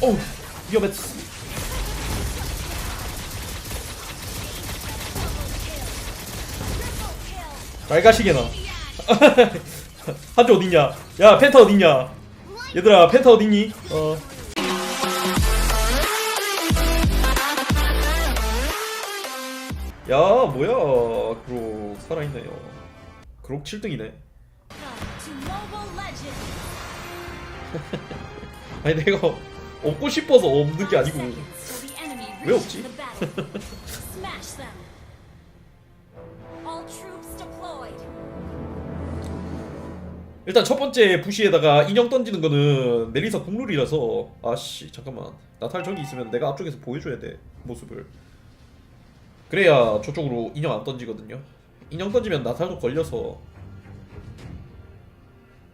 어우 위험했어 잘 가시게나 한조 어딨냐 야 펜타 어딨냐 얘들아 펜타 어딨니 어 야, 뭐야. 그록 살아있네요. 그록 7등이네. to Mobile Legends. 아니, 내가 없고 싶어서 없는 게 아니고. 왜 없지? 일단 첫 번째 부시에다가 인형 던지는 거는 멜리사 국룰이라서. 아씨 잠깐만. 나탈 저기 있으면 내가 앞쪽에서 보여줘야 돼 모습을. 그래야 저쪽으로 인형 안 던지거든요. 인형 던지면 나탈도 걸려서.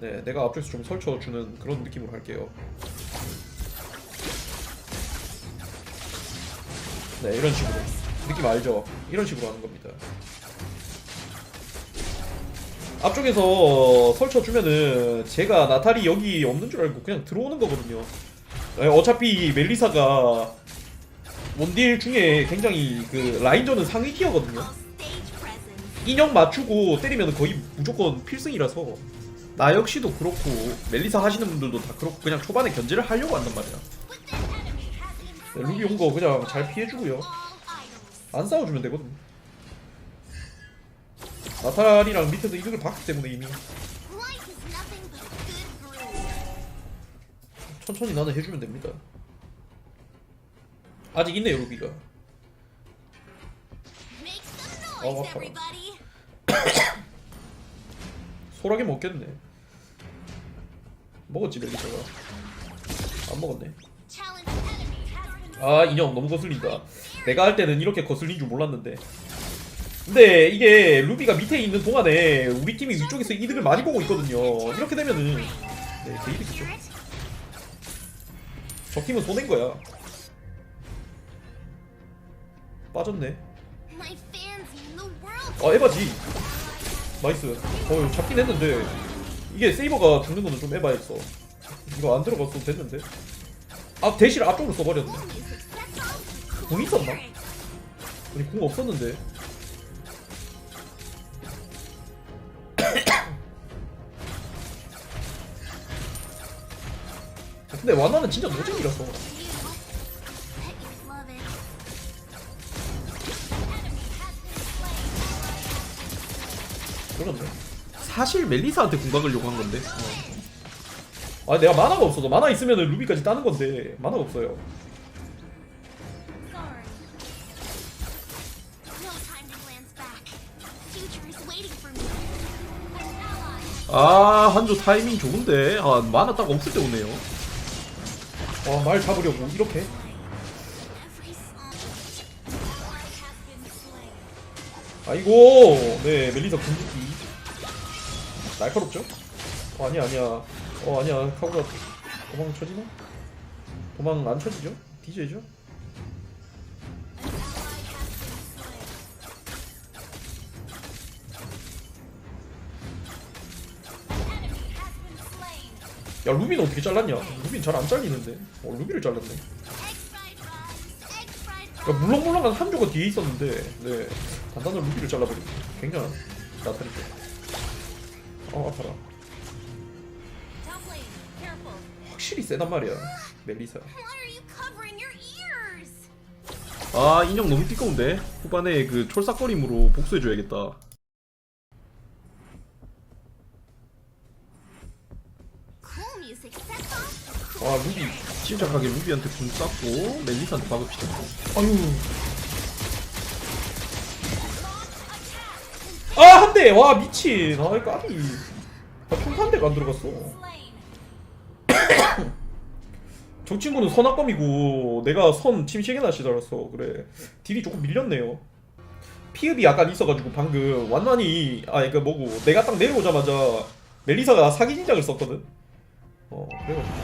네 내가 앞쪽에서 좀 설쳐주는 그런 느낌으로 할게요 네 이런 식으로 느낌 알죠? 이런 식으로 하는 겁니다 앞쪽에서 설쳐 주면은 제가 나탈이 여기 없는 줄 알고 그냥 들어오는 거거든요. 예, 어차피 멜리사가 원딜 중에 굉장히 그 라인전은 상위 티어거든요. 인형 맞추고 때리면 거의 무조건 필승이라서 나 역시도 그렇고 멜리사 하시는 분들도 다 그렇고 그냥 초반에 견제를 하려고 한단 말이야. 네, 루비 온거 그냥 잘 피해주고요. 안 싸워주면 되거든. 나탈이랑 밑에서 이득을 봤기 때문에 이미. 천천히 나는 해주면 됩니다. 아직 있네요 루비가. Okay. everybody. 소라게 먹겠네. 먹었지 멜리사가. 안 먹었네. 아 인형 너무 거슬린다. 내가 할 때는 이렇게 거슬린 줄 몰랐는데. 근데 이게 루비가 밑에 있는 동안에 우리 팀이 위쪽에서 이득을 많이 보고 있거든요. 이렇게 되면은 네, 그 이득이죠. 저 팀은 손해인 거야. 빠졌네. 아 에바지 나이스 어 잡긴 했는데 이게 세이버가 죽는 거는 좀 에바였어 이거 안 들어갔어도 됐는데 아 대실 앞쪽으로 써버렸네 궁 있었나? 아니 궁 없었는데 근데 와나는 진짜 노잼이라서. 그렇네 사실 멜리사한테 궁 박으려고 한 건데 어. 아 내가 만화가 없어서. 만화 있으면 루비까지 따는 건데. 만화가 없어요. ally 아 한조 타이밍 좋은데. 아 만화 딱 없을 때 오네요. 아말 잡으려고. 이렇게. 아이고. 네 멜리사 궁극기. 날카롭죠? 어 아니야 아니야 어 아니야 카구가 도망 쳐지나? 도망 안 쳐지죠? DJ죠? 야 루비는 어떻게 잘랐냐? 루비는 잘안 잘리는데 어 루비를 잘랐네 야. 물렁물렁한 한조가 뒤에 있었는데 네 단단한 루비를 잘라버리고 굉장한 나타리죠 어 아파라. 확실히 세단 말이야 멜리사? 아 인형 너무 띠꺼운데? 후반에 그 촐싹거림으로 복수해줘야겠다. 와 루비. 침착하게 루비한테 궁 쐈고 멜리사한테 박읍시다 아유. 아 한 대. 와 미친. 아 까비 아, 총한 대가 안 들어갔어 저 친구는 선악범이고 내가 선 침시계나 시달았어. 그래. 딜이 조금 밀렸네요. 피읍이 약간 있어가지고 방금 완전히 아 그니까 뭐고 내가 딱 내려오자마자 멜리사가 사기 진작을 썼거든? 어 그래가지고.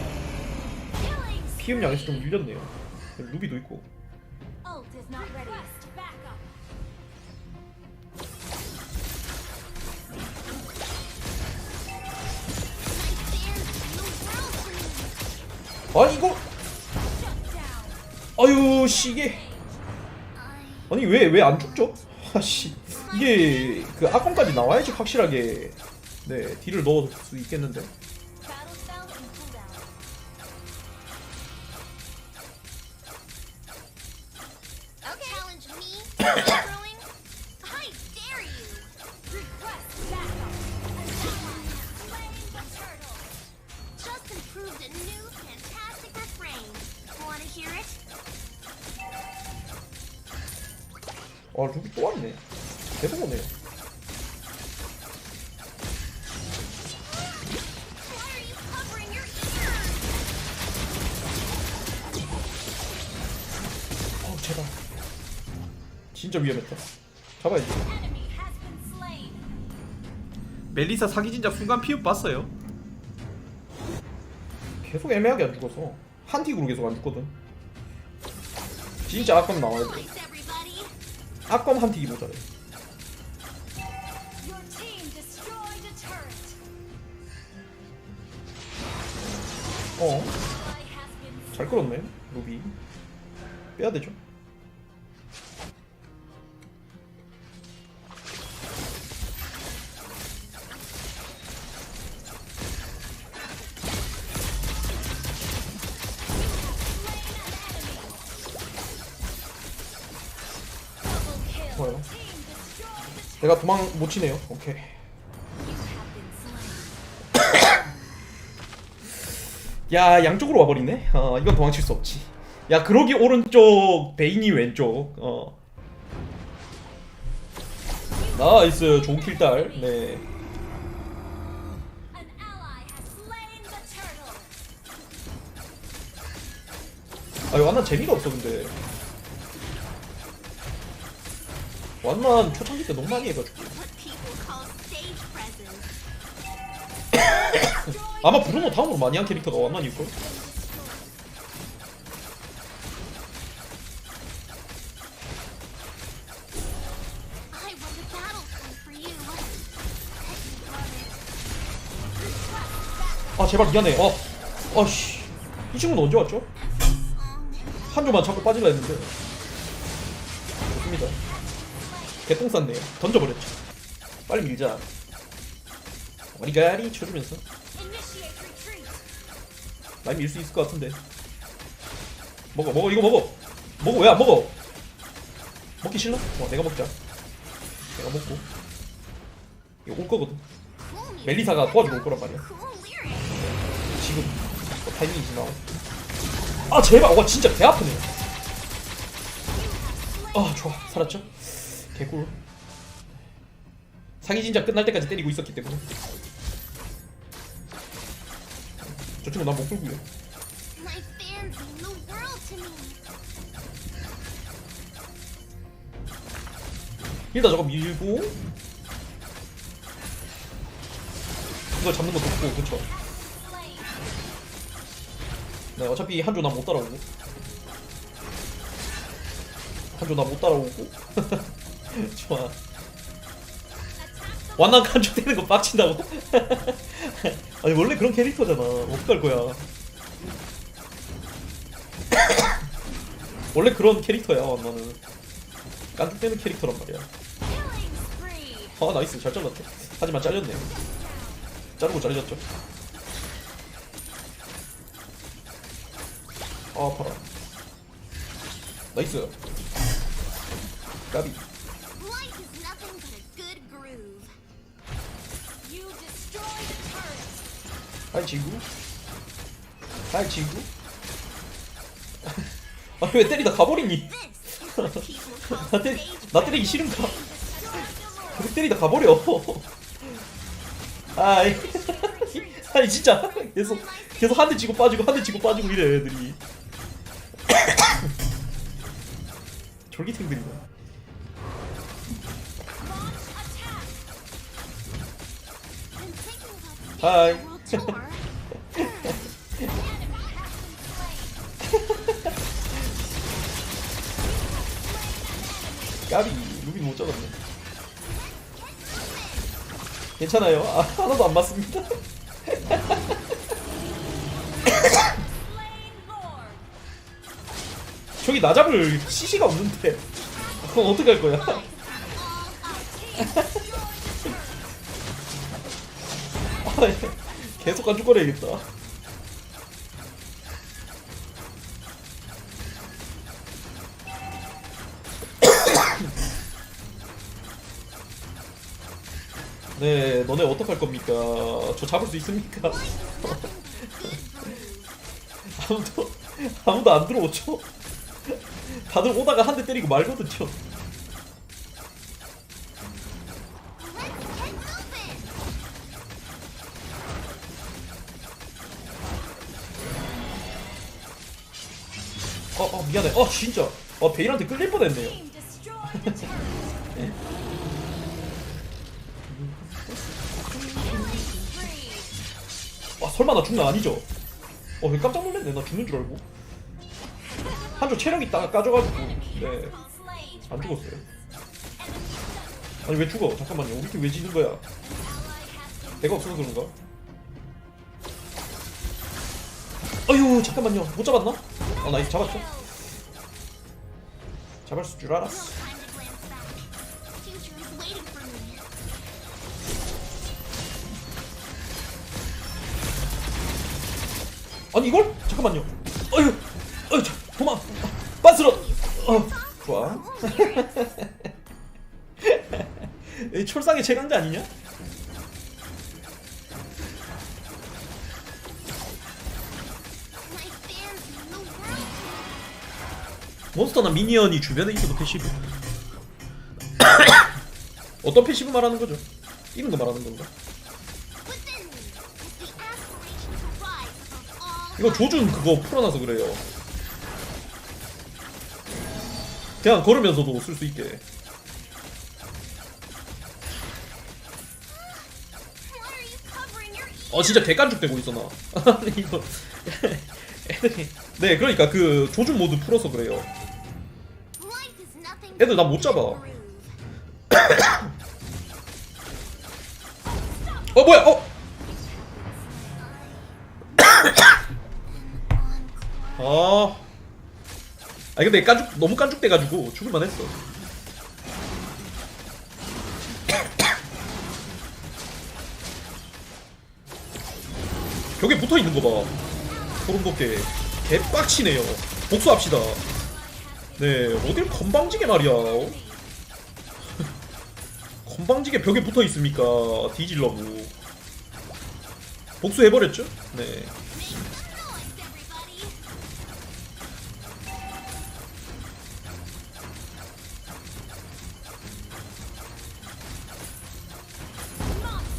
피읍 양에서 좀 밀렸네요. 루비도 있고 아니 이거 아유 씨 이게. 아니 왜 왜 안 죽죠? 아씨. 이게 그 악권까지 나와야지 확실하게. 네 딜을 넣을 수 있겠는데. 아 루비 또 왔네. your ears? 어 제발. 진짜 위험했다. 잡아야지. 멜리사 사기 진작 순간 피흡 봤어요? 계속 애매하게 안 죽어서. 한 틱으로 계속 안 죽거든 진짜 악검 나와야 돼! 악검 한. 어잘 Ally has been 끌었네 루비 빼야 되죠 the 내가 도망 못 치네요 오케이. 야 양쪽으로 와버리네 어 이건 도망칠 수 없지 야 그러기 오른쪽 베인이 왼쪽 어 나이스 좋은 킬딸 네. 아 완난 재미가 없어 근데 완난 초창기 때 너무 많이 해가지고. 아마 브루노 다음으로 많이 한 캐릭터가 you. 아 제발 미안해 어 아씨 이 친구는 언제 왔죠? 한 조만 자꾸 빠지려 했는데 좋습니다 개똥 쌌네요. 던져버렸죠. 빨리 밀자. 와리가리 쳐주면서. 많이 밀 수 있을 것 같은데. 먹어 먹어 이거 먹어. 먹어 왜안 먹어. 먹기 싫나? 어 내가 먹자. 내가 먹고. 이거 올 거거든. 멜리사가 도와주고 올 거란 말이야. 지금 어, 타이밍이 지나고 아 제발. 와 진짜 개 아프네. 아 좋아. 살았죠 개꿀. 상이 진짜 끝날 때까지 때리고 있었기 때문에. 저 친구 난못 끌고요. 일단 저거 밀고. 이걸 잡는 것도 없고 그쵸. 네 어차피 한조 나 못 따라오고. 한조 나 못 따라오고 좋아. 완난 간죽되는 거 빡친다고? 아니 원래 그런 캐릭터잖아. 어떡할 거야. 원래 그런 캐릭터야 완나는. 깐죽되는 캐릭터란 말이야. 아 나이스. 잘 잘랐죠 하지만 잘렸네. 자르고 잘렸죠. 아 아파라 나이스. 까비 turret. 하이 친구 하이 친구 아왜 때리다 가버리니 나, 때, 나 때리기 싫은가. 계속 때리다 가버려 아이 아니 진짜 계속 계속 한 대 치고 빠지고 한 대 치고 빠지고 이래 애들이 Launch attack. 까비 루빈 못 잡았네 괜찮아요 아, 하나도 안 맞습니다. 저기 나 잡을 CC가 없는데 그럼 어떻게 할 거야? 아, 예. 계속 간죽거려야겠다. 네, 너네 어떡할 겁니까? 저 잡을 수 있습니까? 아무도 아무도 안 들어오죠? 다들 오다가 한 대 때리고 말거든요. 미안해. 어 진짜. 어 베일한테 끌릴 뻔했네요. Spree. 아 설마 나 죽나 아니죠? 어왜 깜짝 놀랐네. 나 죽는 줄 알고. 한조 체력이 딱 까져가지고. 네. Slain. 안 죽었어요. 아니 왜 죽어? 잠깐만요. 우리 팀왜 지는 거야? 내가 없어서 그런가? 어휴 잠깐만요. 못 잡았나? 어 나이스 잡았죠? 잡았을 줄 알았어. 아니 이걸? 잠깐만요. 어휴, 어휴, 자, 도망. 빤스러. 어, 좋아. 이 철상의 최강자 아니냐? 몬스터나 미니언이 주변에 있어도 패시브. 어떤 패시브 말하는 거죠? 이런 거 말하는 건가? 이거 조준 그거 풀어놔서 그래요. 그냥 걸으면서도 쓸 수 있게. 어 진짜 개깐죽대고 있어 나. 이거 네 그러니까 그 조준 모드 풀어서 그래요. 애들 나 못 잡아. 어 뭐야 어. 아. 아 근데 깐죽 너무 깐죽대가지고 죽을만 했어. 벽에 붙어 있는 거 봐. 소름 돋게 개빡치네요. 복수합시다. 네 어딜 건방지게 말이야. 건방지게 벽에 붙어 있습니까? 뒤질러고. 복수해버렸죠? 네.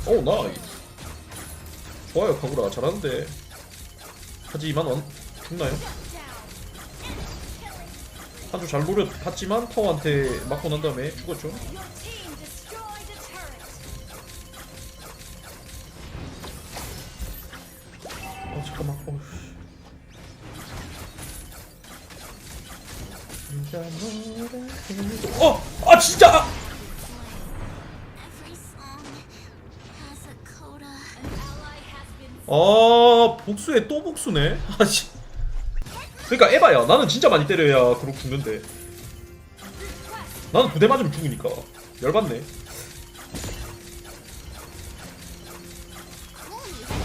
오 나이스 좋아요 카구라 잘하는데 하지만 원 죽나요? 한주 잘 노려봤지만 타워한테 맞고 난 다음에 죽었죠. 어 잠깐만 어. 어! 아 진짜! 아! 아 복수에 또 복수네 아씨 그러니까 에바야 나는 진짜 많이 때려야 그렇게 죽는데. 나는 두대 맞으면 죽으니까. 열받네.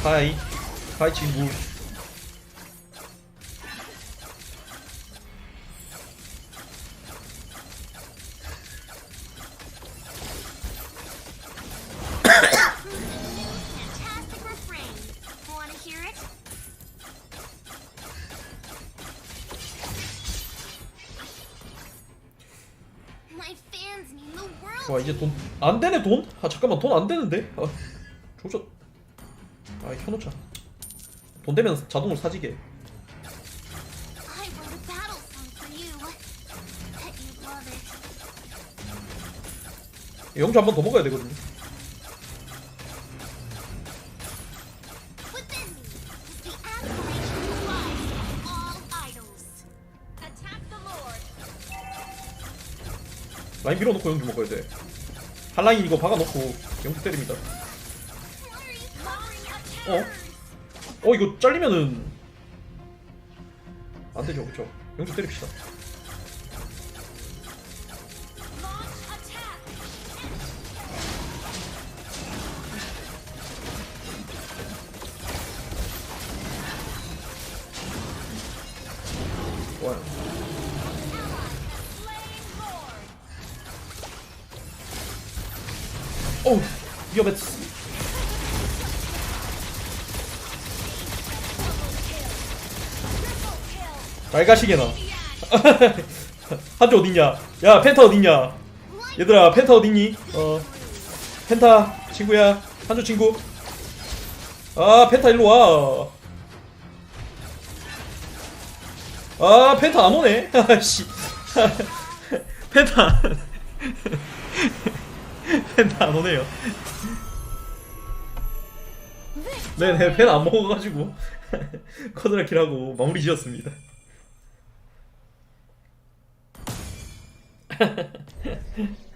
하이. 하이 친구 와 이제 돈 안 되네 돈? 아 잠깐만 돈 안 되는데? 아 조져 아 켜놓자 돈 되면 자동으로 사지게. 영주 한 번 더 먹어야 되거든요 라인 밀어놓고 영주 먹어야 돼. 한라인 이거 박아놓고 영주 때립니다. 어? 어 이거 잘리면은 안 되죠 그쵸? 영주 때립시다 위험했어 잘 가시게나 한조 어딨냐? 야 펜타 어딨냐? 얘들아 펜타 어딨니? 어. 펜타 친구야. 한조 친구. 아 펜타 일로 와 아 펜타 안 오네. 아씨. 펜타. 펜타 안 오네요 네네 펜 안 먹어가지고. 커드라키라고 마무리 지었습니다